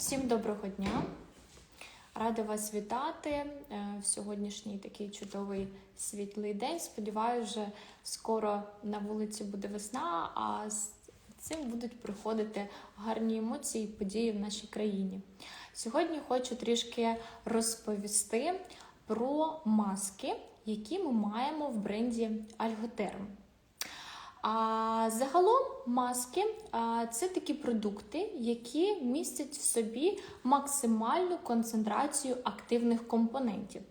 Всім доброго дня! Рада вас вітати е, в сьогоднішній такий чудовий світлий день. Сподіваюся, вже скоро на вулиці буде весна, а з цим будуть приходити гарні емоції і події в нашій країні. Сьогодні хочу трішки розповісти про маски, які ми маємо в бренді Альготерм. А загалом маски це такі продукти, які містять в собі максимальну концентрацію активних компонентів.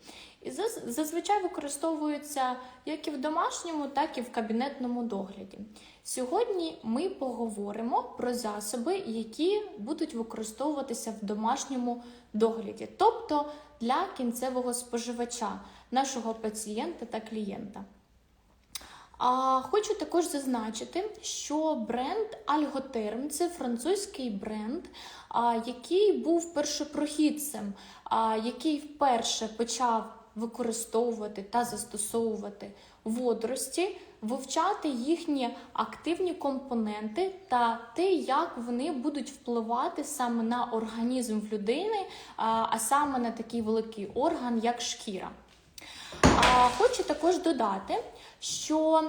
І зазвичай використовуються як і в домашньому, так і в кабінетному догляді. Сьогодні ми поговоримо про засоби, які будуть використовуватися в домашньому догляді, тобто для кінцевого споживача, нашого пацієнта та клієнта. А хочу також зазначити, що бренд Algoterm – це французький бренд, який був першопрохідцем, який вперше почав використовувати та застосовувати водорості, вивчати їхні активні компоненти та те, як вони будуть впливати саме на організм в людини, а саме на такий великий орган, як шкіра. Хочу також додати, що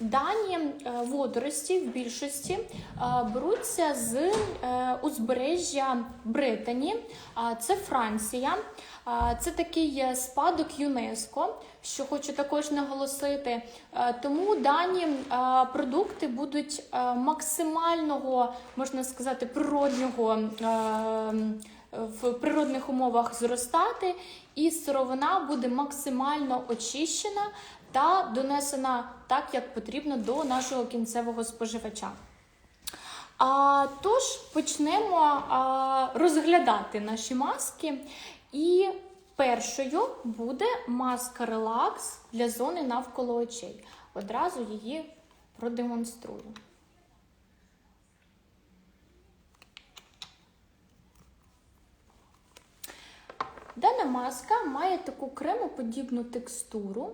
дані е, водорості в більшості беруться з е, узбережжя Британі, це Франція. Це такий е, спадок ЮНЕСКО, що хочу також наголосити. Е, Тому дані е, продукти будуть е, максимального, можна сказати, природнього. е, в природних умовах зростати, і сировина буде максимально очищена та донесена так, як потрібно до нашого кінцевого споживача. А, тож почнемо а, розглядати наші маски. І першою буде маска релакс для зони навколо очей. Одразу її продемонструю. Дана маска має таку кремоподібну текстуру.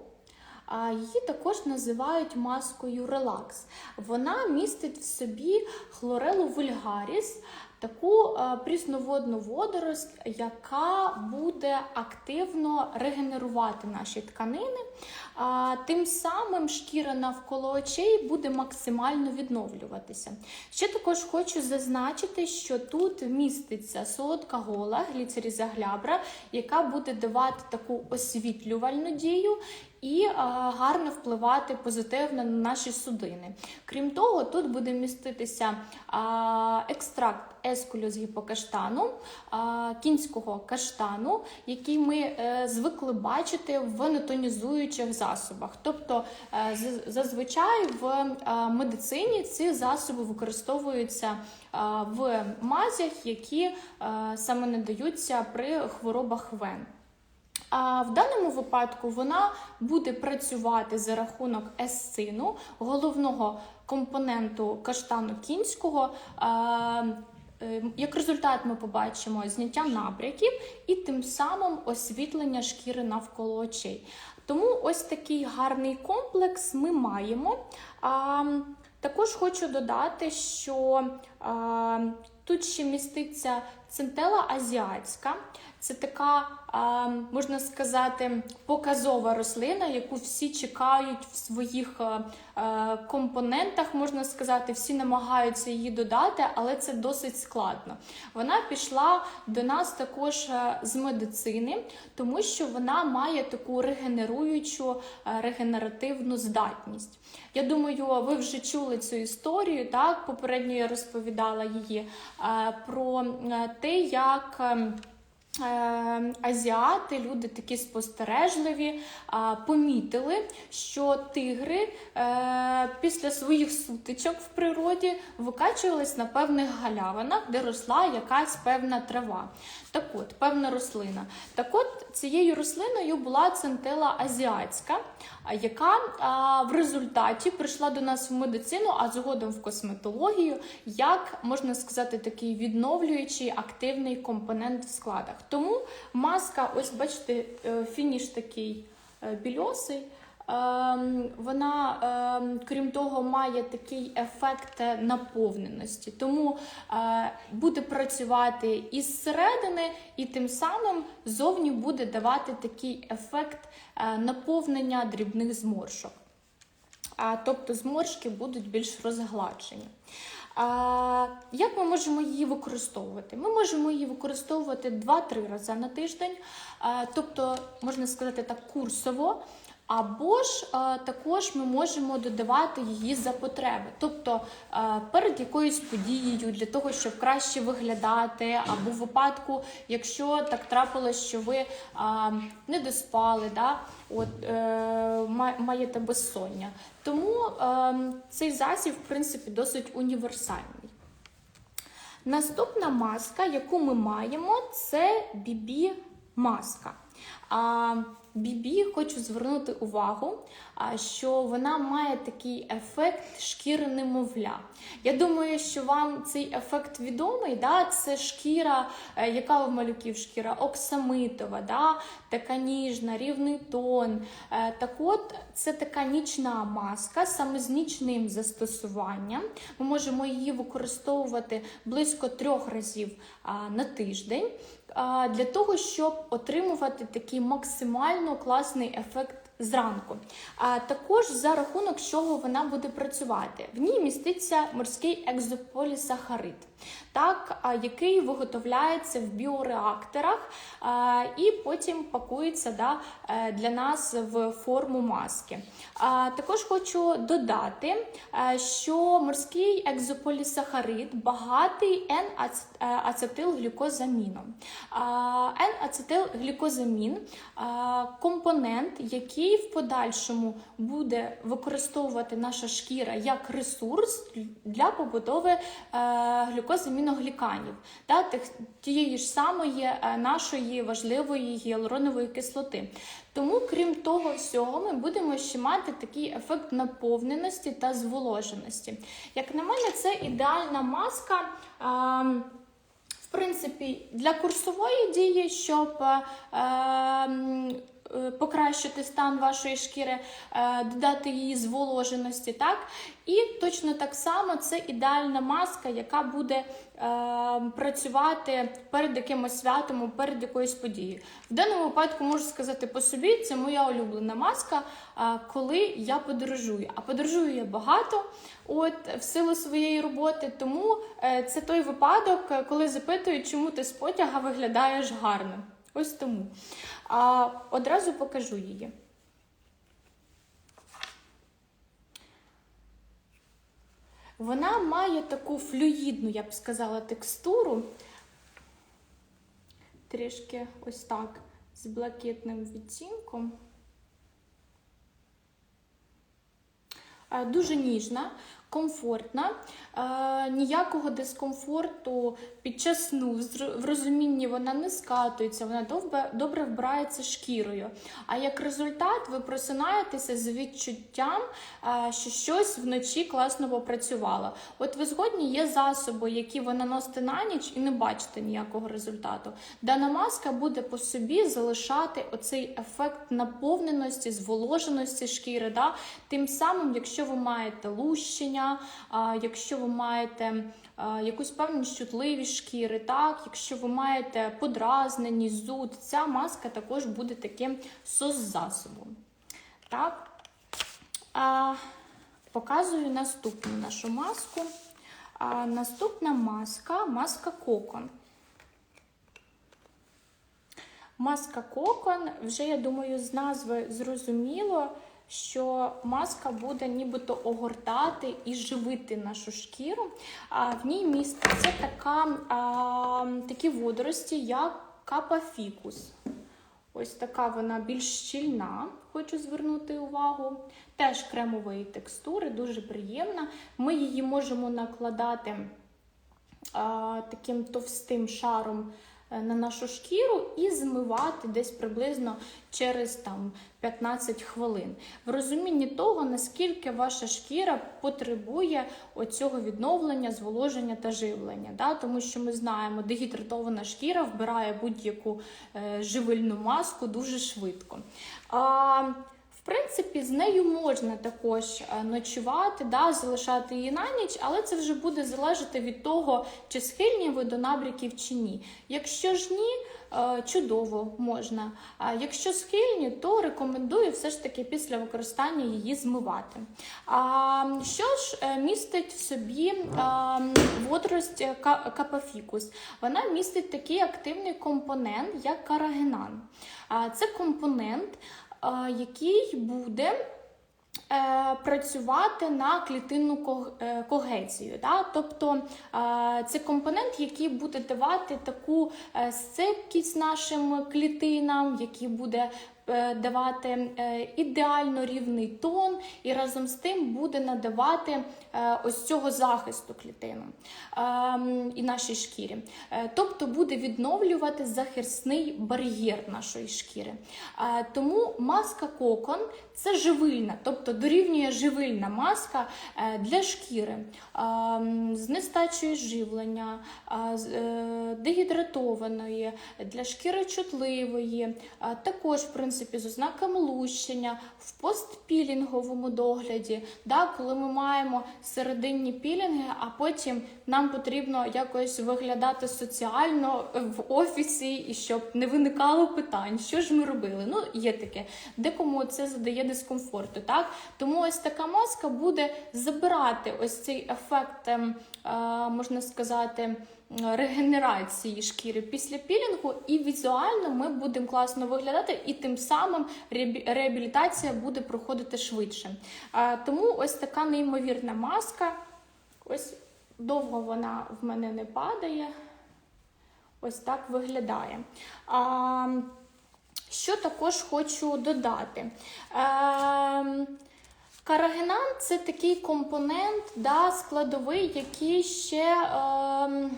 Її також називають маскою релакс. Вона містить в собі хлорелу вульгаріс, таку е, прісноводну водорость, яка буде активно регенерувати наші тканини. Тим самим шкіра навколо очей буде максимально відновлюватися. Ще також хочу зазначити, що тут міститься солодка гола, гліцерізаглябра, яка буде давати таку освітлювальну дію і е, гарно впливати позитивно на наші судини. Крім того, тут буде міститися екстракт ескулю з гіпокаштану, кінського каштану, який ми е, звикли бачити в нетонізуючих засобах. Тобто е, зазвичай в медицині ці засоби використовуються в мазях, які саме надаються при хворобах вен. А в даному випадку вона буде працювати за рахунок есцину, головного компоненту каштану кінського. Е, Як результат, ми побачимо зняття набряків і тим самим освітлення шкіри навколо очей. Тому ось такий гарний комплекс ми маємо. Також хочу додати, що тут ще міститься центела азіатська. Це така, можна сказати, показова рослина, яку всі чекають в своїх компонентах, можна сказати, всі намагаються її додати, але це досить складно. Вона пішла до нас також з медицини, тому що вона має таку регенеруючу, регенеративну здатність. Я думаю, ви вже чули цю історію. Так, попередньо я розповідала її е, про е, те, як. Ем, Азіати, люди такі спостережливі, помітили, що тигри е, після своїх сутичок в природі викачувались на певних галявинах, де росла якась певна трава. Так от, певна рослина. Так от, цією рослиною була центела азіатська, яка в результаті прийшла до нас в медицину, а згодом в косметологію, як можна сказати, такий відновлюючий активний компонент в складах. Тому маска, ось бачите, е, фініш такий е, більосий. ем, вона, ем, крім того, має такий ефект наповненості. Тому е, буде працювати із середини, і тим самим зовні буде давати такий ефект наповнення дрібних зморшок. Тобто зморшки будуть більш розгладжені. А, як ми можемо її використовувати? Ми можемо її використовувати 2-3 рази на тиждень, тобто, можна сказати так, курсово. Або ж а, також ми можемо додавати її за потреби, тобто а, перед якоюсь подією для того, щоб краще виглядати, або в випадку, якщо так трапилось, що ви а, не доспали, да, от, е, маєте безсоння. Тому е, цей засіб, в принципі, досить універсальний. Наступна маска, яку ми маємо, це BB А хочу звернути увагу, що вона має такий ефект шкіри немовля. Я думаю, що вам цей ефект відомий. Да? Це шкіра, е, яка у малюків шкіра оксамитова, да? така ніжна, рівний тон. Е, Так от, це така нічна маска, саме з нічним застосуванням. Ми можемо її використовувати близько трьох разів на тиждень для того, щоб отримувати такий максимально класний ефект зранку. А також за рахунок чого вона буде працювати. В ній міститься морський екзополісахарид, так, який виготовляється в біореакторах і потім пакується да, е, для нас в форму маски. Також хочу додати, е, що морський екзополісахарид багатий N-ацетилглюкозаміном. N-ацетилглюкозамін компонент, який в подальшому буде використовувати наша шкіра як ресурс для побудови е, глюкозаміногліканів, та тієї ж самої е, нашої важливої гіалуронової кислоти. Тому, крім того всього, ми будемо ще мати такий ефект наповненості та зволоженості. Як на мене, це ідеальна маска. ем, в принципі, для курсової дії, щоб е, покращити стан вашої шкіри, е, додати її зволоженості, так? І точно так само це ідеальна маска, яка буде е, працювати перед якимось святом, перед якоюсь подією. В даному випадку можу сказати по собі, це моя улюблена маска, е, коли я подорожую. А подорожую я багато, от в силу своєї роботи. Тому е, це той випадок, е, коли запитують, чому ти з потяга виглядаєш гарно. Ось тому. А, одразу покажу її. Вона має таку флюїдну, я б сказала, текстуру. Трішки ось так, з блакитним відтінком. Дуже ніжна, комфортна, е, ніякого дискомфорту під час сну. В розумінні вона не скатується, вона добре, добре вбирається шкірою. А як результат, ви просинаєтеся з відчуттям, е, що щось вночі класно попрацювало. От ви згодні є засоби, які ви наносите на ніч і не бачите ніякого результату. Дана маска буде по собі залишати оцей ефект наповненості, зволоженості шкіри. Да? Тим самим, якщо ви маєте лущення, якщо ви маєте якусь певну чутливість шкіри, так, якщо ви маєте подразненість, зуд, ця маска також буде таким сос-засобом. Так. Показую наступну нашу маску. Наступна маска маска Кокон. Маска Кокон, вже я думаю, з назви зрозуміло, що маска буде нібито огортати і живити нашу шкіру. А в ній міститься така, а, такі водорості, як капафікус. Ось така вона більш щільна, хочу звернути увагу. Теж кремової текстури, дуже приємна. Ми її можемо накладати а, таким товстим шаром на нашу шкіру і змивати десь приблизно через там 15 хвилин. В розумінні того, наскільки ваша шкіра потребує оцього відновлення, зволоження та живлення. Да? Тому що ми знаємо, дегідратована шкіра вбирає будь-яку е, живильну маску дуже швидко. А, принципі, з нею можна також е, ночувати, да, залишати її на ніч, але це вже буде залежати від того, чи схильні ви до набряків чи ні. Якщо ж ні, е, чудово можна. А якщо схильні, то рекомендую все ж таки після використання її змивати. А що ж е, містить в собі водорость капафікус? Вона містить такий активний компонент, як карагенан. Це компонент, який буде е, працювати на клітинну е, когецію. Тобто е, це компонент, який буде давати таку е, сцепкість нашим клітинам, який буде е, давати е, ідеально рівний тон і разом з тим буде надавати е, ось цього захисту клітинам ем, і нашій шкірі. Е, Тобто буде відновлювати захисний бар'єр нашої шкіри. Е, Тому маска кокон це живильна, тобто дорівнює живильна маска е, для шкіри ем, з нестачею живлення, е, е, дегідратованої, для шкіри чутливої, е, також, в принципі, з ознаками лущення, в постпілінговому догляді, да, коли ми маємо серединні пілінги, а потім нам потрібно якось виглядати соціально в офісі, і щоб не виникало питань, що ж ми робили. Ну, є таке, декому це задає дискомфорту. Так? Тому ось така маска буде забирати ось цей ефект, ем, е, можна сказати, регенерації шкіри після пілінгу, і візуально ми будемо класно виглядати, і тим самим реабілітація буде проходити швидше. Е, Тому ось така неймовірна маска. Ось довго вона в мене не падає. Ось так виглядає. А, що також хочу додати? Ем, Карагенан це такий компонент, да, складовий, який ще е,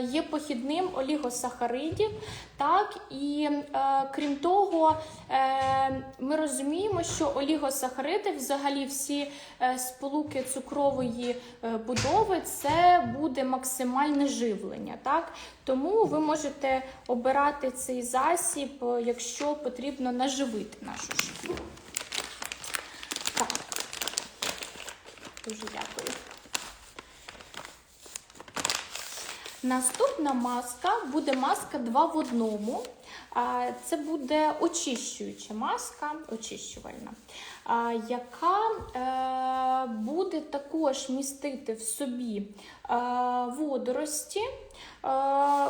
є похідним олігосахаридів. Так, і е, крім того, е, ми розуміємо, що олігосахариди, взагалі всі е, сполуки цукрової е, будови, це буде максимальне живлення. Так? Тому ви можете обирати цей засіб, е, якщо потрібно наживити нашу шкіру. Так. Дуже дякую. Наступна маска буде маска 2 в одному. Це буде очищуюча маска, очищувальна, яка е, буде також містити в собі е, водорості, е,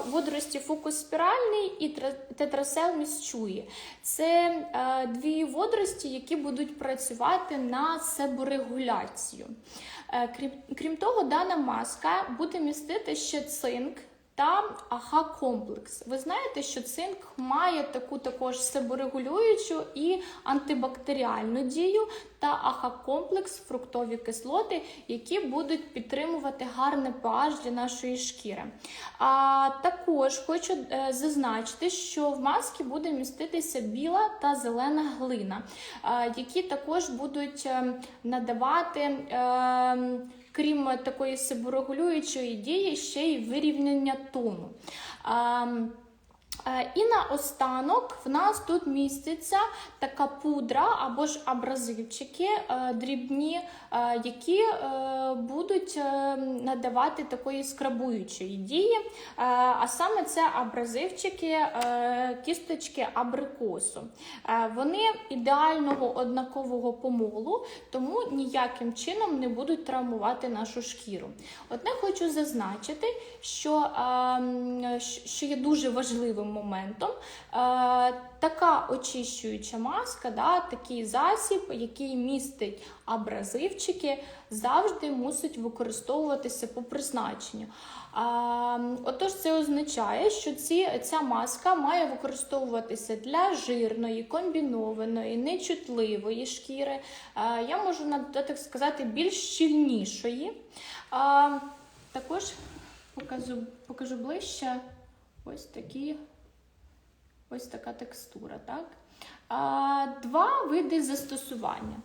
водорості фокус спіральний і тетрасел місчуї. Це дві водорості, які будуть працювати на себорегуляцію. Е, Крім, крім того, дана маска буде містити ще цинк та АХ-комплекс. Ви знаєте, що цинк має таку також себорегулюючу і антибактеріальну дію, та АХ-комплекс фруктові кислоти, які будуть підтримувати гарний pH для нашої шкіри. А також хочу е, зазначити, що в маски буде міститися біла та зелена глина, е, які також будуть е, надавати. Крім такої себорегулюючої дії, ще й вирівняння тону. Ем, Е, І наостанок в нас тут міститься така пудра або ж абразивчики е, дрібні, е, які будуть надавати такої скрабуючої дії. А саме це абразивчики кісточки абрикосу. Вони ідеального однакового помолу, тому ніяким чином не будуть травмувати нашу шкіру. Одне хочу зазначити, що, е, що є дуже важливим моментом. Е, Така очищуюча маска, да, такий засіб, який містить абразивчики, завжди мусить використовуватися по призначенню. А, отож, це означає, що ці, ця маска має використовуватися для жирної, комбінованої, нечутливої шкіри. А, я можу так сказати, більш щільнішої. А, також покажу, покажу ближче ось такі. Ось така текстура, так? Два види застосування.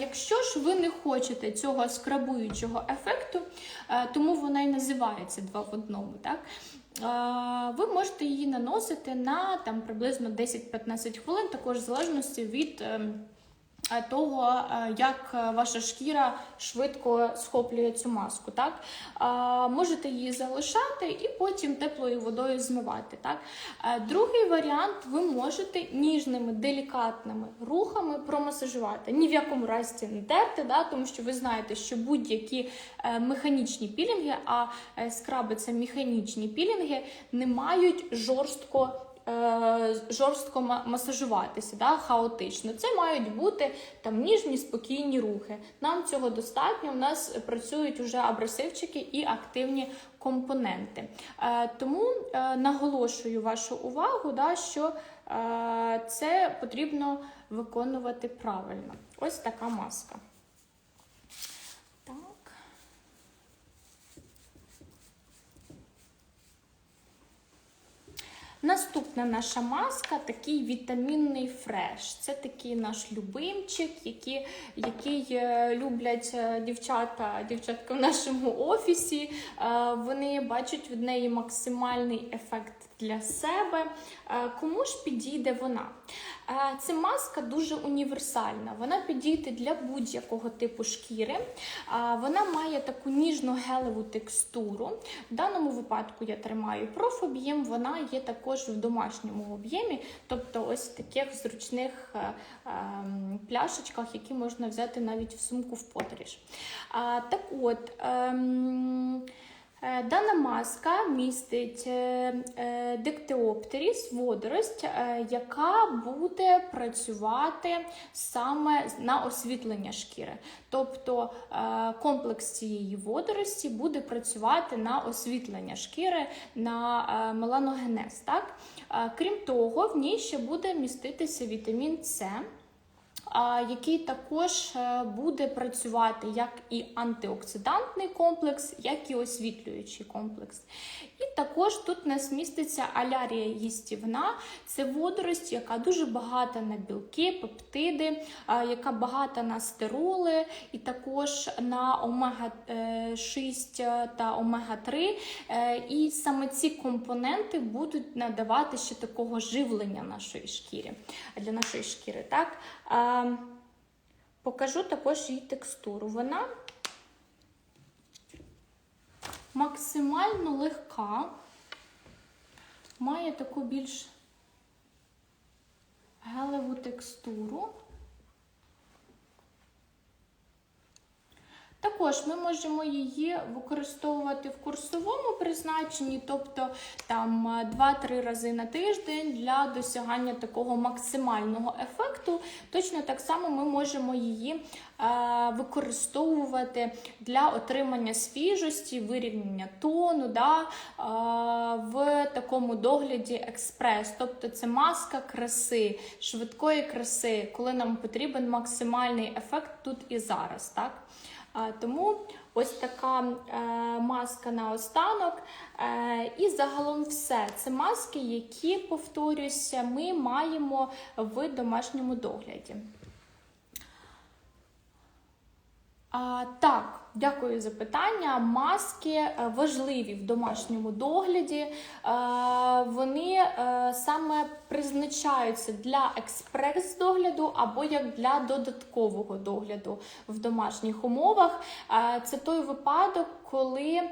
Якщо ж ви не хочете цього скрабуючого ефекту, тому вона і називається два в одному, так? Ви можете її наносити на там, приблизно 10-15 хвилин, також в залежності від ем, того, е, як е, ваша шкіра швидко схоплює цю маску. Так? Е, Можете її залишати і потім теплою водою змивати. Так? Е, Другий варіант ви можете ніжними, делікатними рухами промасажувати. Ні в якому разі не терти, да? тому що ви знаєте, що будь-які е, механічні пілінги, а е, скраби це механічні пілінги, не мають жорстко е, жорстко масажуватися, да, хаотично. Це мають бути там ніжні, спокійні рухи. Нам цього достатньо. У нас працюють уже абресивчики і активні компоненти. Е, тому е, наголошую вашу увагу, да, що е, це потрібно виконувати правильно. Ось така маска. Наступна наша маска такий вітамінний фреш. Це такий наш любимчик, який, який е, люблять е, дівчата, дівчатка в нашому офісі. Е, Вони бачать від неї максимальний ефект для себе. Кому ж підійде вона? Е, Ця маска дуже універсальна. Вона підійде для будь-якого типу шкіри. Е, Вона має таку ніжну гелеву текстуру. В даному випадку я тримаю профоб'єм, вона є також в домашньому об'ємі, тобто ось в таких зручних е, ем, пляшечках, які можна взяти навіть в сумку в подорож. Так от. Е, Дана маска містить е, е, диктеоптеріс, водорость, яка буде працювати саме на освітлення шкіри. Тобто комплекс цієї водорості буде працювати на освітлення шкіри, на меланогенез. Так? Крім того, в ній ще буде міститися вітамін С який також е, буде працювати як і антиоксидантний комплекс, як і освітлюючий комплекс. І також тут у нас міститься алярія їстівна. Це водорость, яка дуже багата на білки, пептиди, яка багата на стероли, і також на омега-6 та омега-3. Е, І саме ці компоненти будуть надавати ще такого живлення нашої шкіри для нашої шкіри. Так? Покажу також її текстуру. Вона максимально легка, має таку більш гелеву текстуру. Також ми можемо її використовувати в курсовому призначенні, тобто там 2-3 рази на тиждень для досягання такого максимального ефекту. Точно так само ми можемо її е, використовувати для отримання свіжості, вирівняння тону да, е, в такому догляді експрес. Тобто це маска краси, швидкої краси, коли нам потрібен максимальний ефект тут і зараз. Так? А, Тому ось така е, маска на останок. Е, і загалом все. Це маски, які, повторюся, ми маємо в домашньому догляді. А, так, дякую за питання. Маски е, важливі в домашньому догляді. Е, саме призначаються для експрес-догляду або як для додаткового догляду в домашніх умовах. Е, це той випадок, коли е,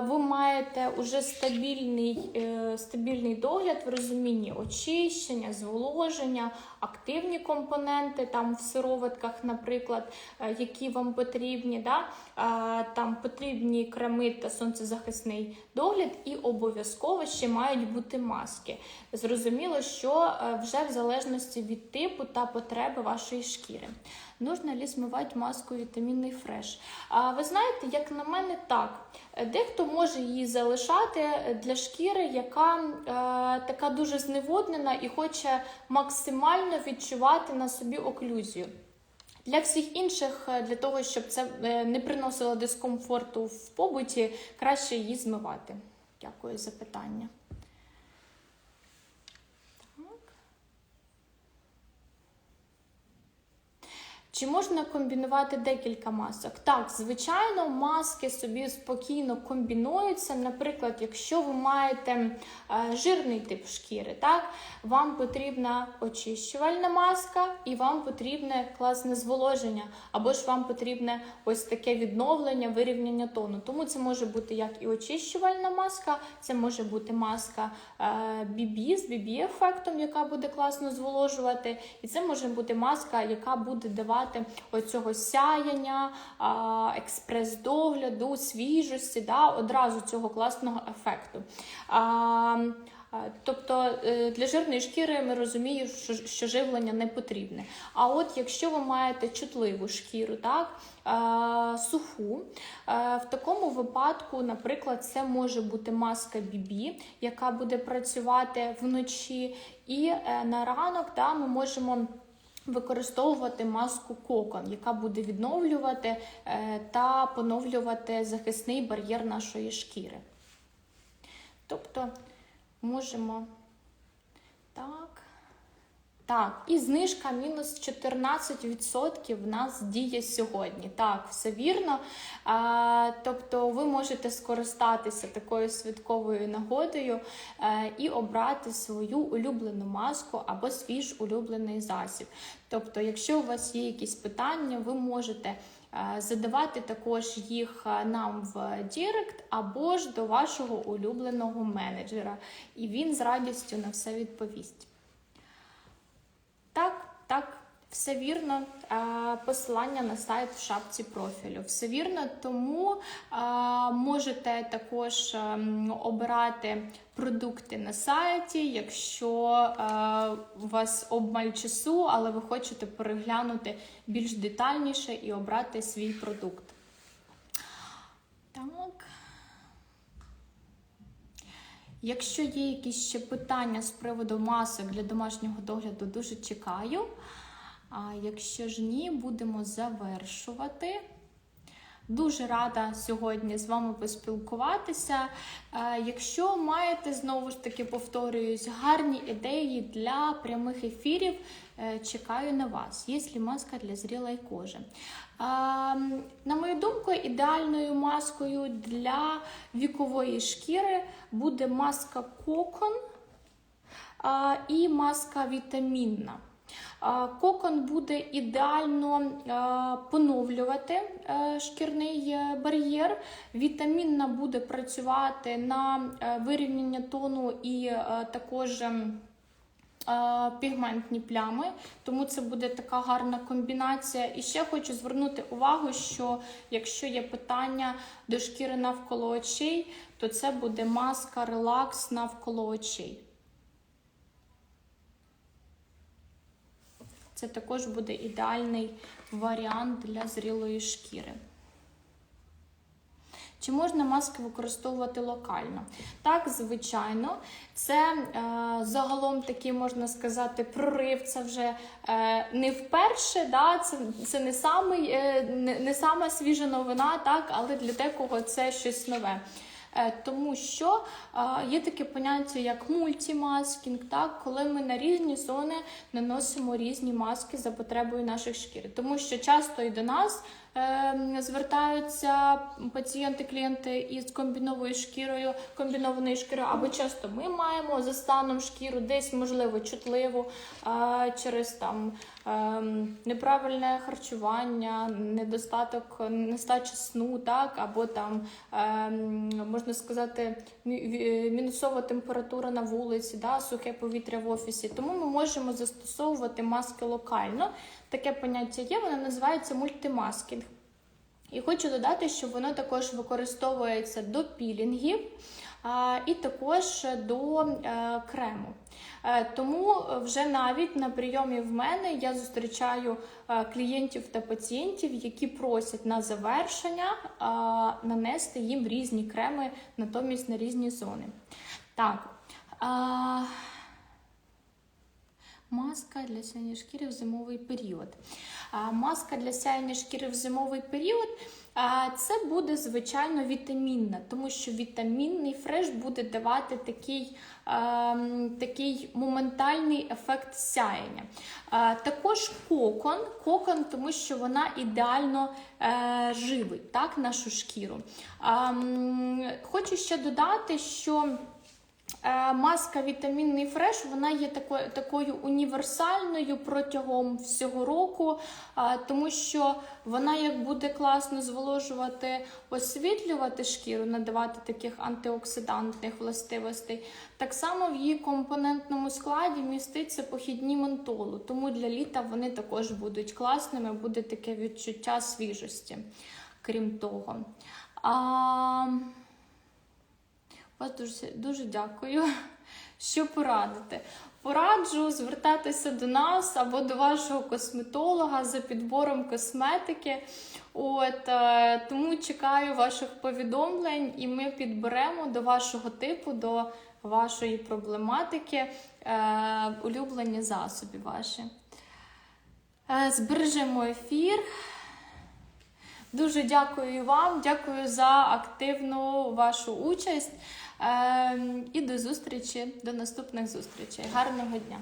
ви маєте уже стабільний, е, стабільний догляд в розумінні очищення, зволоження, активні компоненти там в сироватках, наприклад, е, які вам потрібні. Да? Там потрібні креми та сонцезахисний догляд, і обов'язково ще мають бути маски. Зрозуміло, що вже в залежності від типу та потреби вашої шкіри. Нужно ли смивати маску вітамінний фреш? А ви знаєте, як на мене, так. Дехто може її залишати для шкіри, яка е, така дуже зневоднена і хоче максимально відчувати на собі оклюзію. Для всіх інших, е, для того, щоб це е, не приносило дискомфорту в побуті, краще її змивати. Дякую за питання. Так. Чи можна комбінувати декілька масок? Так, звичайно, маски собі спокійно комбінуються. Наприклад, якщо ви маєте е, жирний тип шкіри, так, вам потрібна очищувальна маска і вам потрібне класне зволоження, або ж вам потрібне ось таке відновлення, вирівняння тону. Тому це може бути як і очищувальна маска, це може бути маска е, BB з BB-ефектом, яка буде класно зволожувати, і це може бути маска, яка буде давати оцього сяяння, експрес-догляду, свіжості, да, одразу цього класного ефекту. Тобто е, для жирної шкіри ми розуміємо, що, живлення не потрібне. А от якщо ви маєте чутливу шкіру, так, суху, е, в такому випадку, наприклад, це може бути маска BB, яка буде працювати вночі, і е, на ранок да, ми можемо. Використовувати маску кокон, яка буде відновлювати е, та поновлювати захисний бар'єр нашої шкіри. Тобто можемо так. Так, і знижка мінус 14% в нас діє сьогодні. Так, все вірно. А, Тобто ви можете скористатися такою святковою нагодою е, і обрати свою улюблену маску або свій ж улюблений засіб. Тобто, якщо у вас є якісь питання, ви можете. е, Задавати також їх е, нам в Дірект або ж до вашого улюбленого менеджера, і він з радістю на все відповість. Так, так, все вірно. Е, Посилання на сайт в шапці профілю. Все вірно, тому е, можете також ем, обирати продукти на сайті, якщо е, у вас обмаль часу, але ви хочете переглянути більш детальніше і обрати свій продукт. Так. Якщо є якісь ще питання з приводу масок для домашнього догляду, дуже чекаю. А якщо ж ні, будемо завершувати. Дуже рада сьогодні з вами поспілкуватися. Е, Якщо маєте, знову ж таки, повторююсь, гарні ідеї для прямих ефірів, е, чекаю на вас. Є маска для зрілої кожи? Е, На мою думку, ідеальною маскою для вікової шкіри буде маска кокон і маска вітамінна. Кокон буде ідеально поновлювати е, шкірний е, бар'єр. Вітамінна буде працювати на е, вирівняння тону і також. ем, Пігментні плями, тому це буде така гарна комбінація. І ще хочу звернути увагу, що якщо є питання до шкіри навколо очей, то це буде маска релакс навколо очей. Це також буде ідеальний варіант для зрілої шкіри. Чи можна маски використовувати локально? Так, звичайно, це е, загалом такий, можна сказати, прорив. Це вже е, не вперше, да? це, це не, самий, е, не, не сама свіжа новина, так? але для декого це щось нове. Е, Тому що е, є таке поняття як мультимаскінг, так, коли ми на різні зони наносимо різні маски за потребою наших шкір. Тому що часто і до нас звертаються пацієнти, клієнти із комбінованою шкірою, комбінованою шкірою, або часто ми маємо за станом шкіру, десь можливо чутливу через там е, неправильне харчування, недостаток, нестача сну, так, або там е, можна сказати мінусова температура на вулиці, да, сухе повітря в офісі. Тому ми можемо застосовувати маски локально. Таке поняття є, воно називається мультимаскінг. І хочу додати, що воно також використовується до пілінгів і також до е, крему. Е, Тому вже навіть на прийомі в мене я зустрічаю е, клієнтів та пацієнтів, які просять на завершення нанести їм різні креми натомість на різні зони. Так. Маска для сяєння шкіри в зимовий період. Маска для сяєння шкіри в зимовий період це буде звичайно вітамінна, тому що вітамінний фреш буде давати такий, такий моментальний ефект сяєння. Також кокон, кокон, тому що вона ідеально е, живить так, нашу шкіру. Хочу ще додати, що. Е, Маска вітамінний фреш вона є такою, такою універсальною протягом всього року, тому що вона як буде класно зволожувати, освітлювати шкіру, надавати таких антиоксидантних властивостей. Так само в її компонентному складі міститься похідні ментолу, тому для літа вони також будуть класними, буде таке відчуття свіжості, крім того. А... Вас дуже, дуже дякую, що порадите. Пораджу звертатися до нас або до вашого косметолога за підбором косметики. От, е, тому чекаю ваших повідомлень, і ми підберемо до вашого типу, до вашої проблематики е, улюблені засоби ваші. Е, збережемо ефір. Дуже дякую вам, дякую за активну вашу участь. Ем, І до зустрічі, до наступних зустрічей. Гарного дня!